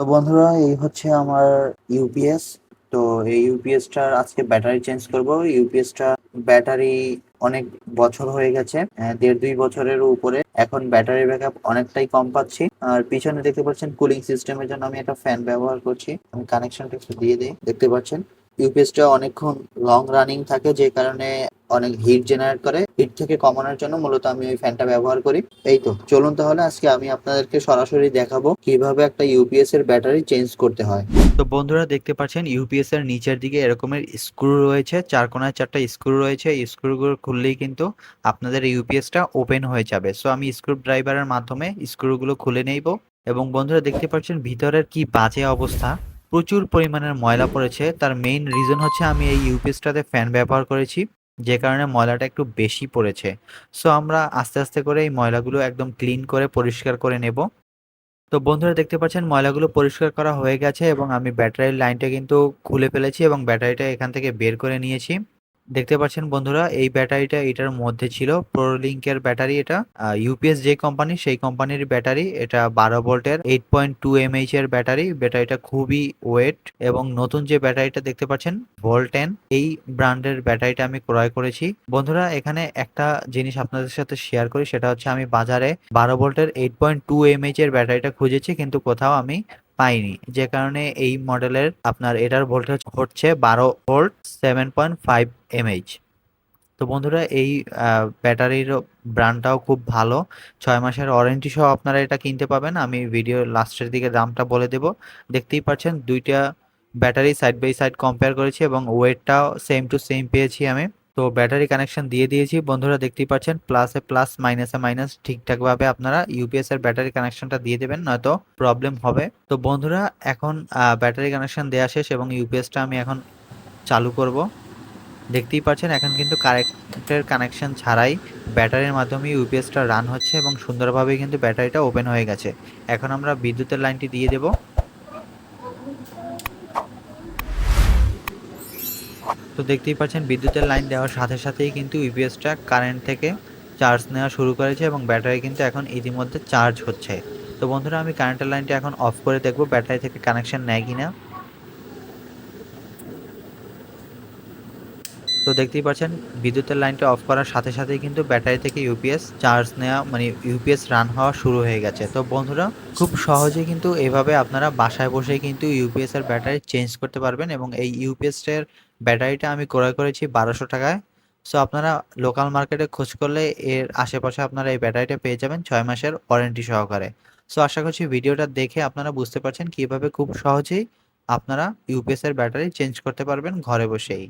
তো বন্ধুরা, এই হচ্ছে আমার ইউপিএস তো এই ইউপিএসটার আজকে ব্যাটারি চেঞ্জ করব। ইউপিএসটা ব্যাটারি অনেক বছর হয়ে গেছে দেড় দুই বছরের উপরে। এখন ব্যাটারি ব্যাকআপ অনেকটাই কম পাচ্ছি। আর পিছনে দেখতে পাচ্ছেন কুলিং সিস্টেমের জন্য আমি একটা ফ্যান ব্যবহার করছি। আমি কানেকশনটা একটু দিয়ে দিই, দেখতে পাচ্ছেন? ইউপিএসটা অনেকক্ষণ লং রানিং থাকে, যে কারণে অনেক হিট জেনারেট করে হিট থেকে কমানোর জন্য মূলত আমি ওই ফ্যানটা ব্যবহার করি। এই তো, চলুন তাহলে আজকে আমি আপনাদেরকে সরাসরি দেখাবো কীভাবে একটা ইউপিএস এর ব্যাটারি চেঞ্জ করতে হয়। তো বন্ধুরা দেখতে পাচ্ছেন ইউপিএস এর নিচের দিকে এরকমের স্ক্রু রয়েছে, চার কোনায় চারটা স্ক্রু রয়েছে। স্ক্রুগুলো খুললেই কিন্তু আপনাদের ইউপিএসটা ওপেন হয়ে যাবে। সো আমি স্ক্রু ড্রাইভারের মাধ্যমে স্ক্রুগুলো খুলে নেব। এবং বন্ধুরা দেখতে পাচ্ছেন, ভিতরের কি বাজে অবস্থা। প্রচুর পরিমাণের ময়লা পড়েছে। তার মেইন রিজন হচ্ছে আমি এই ইউপিএসটাতে ফ্যান ব্যবহার করেছি। যে কারণে ময়লাটা একটু বেশি পড়েছে। সো আমরা আস্তে আস্তে করে এই ময়লাগুলো একদম ক্লিন করে পরিষ্কার করে নেব। তো বন্ধুরা, দেখতে পাচ্ছেন ময়লাগুলো পরিষ্কার করা হয়ে গেছে এবং আমি ব্যাটারির লাইনটা কিন্তু খুলে ফেলেছি এবং ব্যাটারিটা এখান থেকে বের করে নিয়েছি। দেখতে পাচ্ছেন বন্ধুরা, এই ব্যাটারিটা এটার মধ্যে ছিল। প্রোলিঙ্কের ব্যাটারি এটা। ইউপিএস যে কোম্পানি সেই কোম্পানির ব্যাটারি এটা বারো ভোল্টের এইট পয়েন্ট টু এমএইচ এর ব্যাটারি। ব্যাটারিটা খুবই ওয়েট এবং নতুন যে ব্যাটারিটা দেখতে পাচ্ছেন ভোল্টেন এই ব্র্যান্ডের ব্যাটারিটা আমি ক্রয় করেছি। বন্ধুরা, এখানে একটা জিনিস আপনাদের সাথে শেয়ার করি, সেটা হচ্ছে আমি বাজারে বারো ভোল্টের এইট পয়েন্ট টু এমএইচ এর ব্যাটারিটা খুঁজেছি, কিন্তু কোথাও আমি পাইনি। যে কারণে এই মডেলের আপনার এটার ভোল্টেজ হচ্ছে বারো volt seven point five MH তো বন্ধুরা, এই ব্যাটারির ব্র্যান্ডটাও খুব ভালো। ছয় মাসের ওয়ারেন্টি সহ আপনারা এটা কিনতে পাবেন। আমি ভিডিও লাস্টের দিকে দামটা বলে দেব। দেখতেই পাচ্ছেন দুইটা battery side by side compare করেছি এবং ওয়েটটাও সেম টু সেম পেয়েছি আমি। তো ব্যাটারি কানেকশন দিয়ে দিয়েছি। বন্ধুরা দেখতেই পাচ্ছেন প্লাসে প্লাস মাইনাসে মাইনাস ঠিকঠাকভাবে আপনারা ইউপিএস এর ব্যাটারি কানেকশনটা দিয়ে দেবেন, নয়তো প্রবলেম হবে। তো বন্ধুরা, এখন ব্যাটারি কানেকশন দেওয়া শেষ এবং ইউপিএসটা আমি এখন চালু করব। দেখতেই পাচ্ছেন, এখন কিন্তু কারেক্টের কানেকশন ছাড়াই ব্যাটারির মাধ্যমে ইউপিএসটা রান হচ্ছে এবং সুন্দরভাবে কিন্তু ব্যাটারিটা ওপেন হয়ে গেছে। এখন আমরা বিদ্যুতের লাইনটি দিয়ে দেব। তো দেখতেই পাচ্ছেন, বিদ্যুতের লাইন দেওয়ার সাথে সাথেই কিন্তু ইউপিএসটা কারেন্ট থেকে চার্জ নেওয়া শুরু করেছে এবং ব্যাটারি কিন্তু এখন ইতিমধ্যে চার্জ হচ্ছে। তো বন্ধুরা, আমি কারেন্টের লাইনটা এখন অফ করে দেখব ব্যাটারি থেকে কানেকশন নেয় কিনা। তো দেখতেই পাচ্ছেন, বিদ্যুতের লাইনটা অফ করার সাথে সাথেই কিন্তু ব্যাটারি থেকে ইউপিএস চার্জ নেওয়া মানে ইউপিএস রান হওয়া শুরু হয়ে গেছে। তো বন্ধুরা, খুব সহজে কিন্তু এভাবে আপনারা বাসায় বসে কিন্তু ইউপিএস এর ব্যাটারি চেঞ্জ করতে পারবেন এবং এই ইউপিএস এর ব্যাটারিটা আমি ক্রয় করেছি বারোশো টাকায়। সো আপনারা লোকাল মার্কেটে খোঁজ করলে এর আশেপাশে আপনারা এই ব্যাটারিটা পেয়ে যাবেন ছয় মাসের ওয়ারেন্টি সহকারে। সো আশা করছি ভিডিওটা দেখে আপনারা বুঝতে পারছেন কীভাবে খুব সহজেই আপনারা ইউপিএস এর ব্যাটারি চেঞ্জ করতে পারবেন ঘরে বসেই।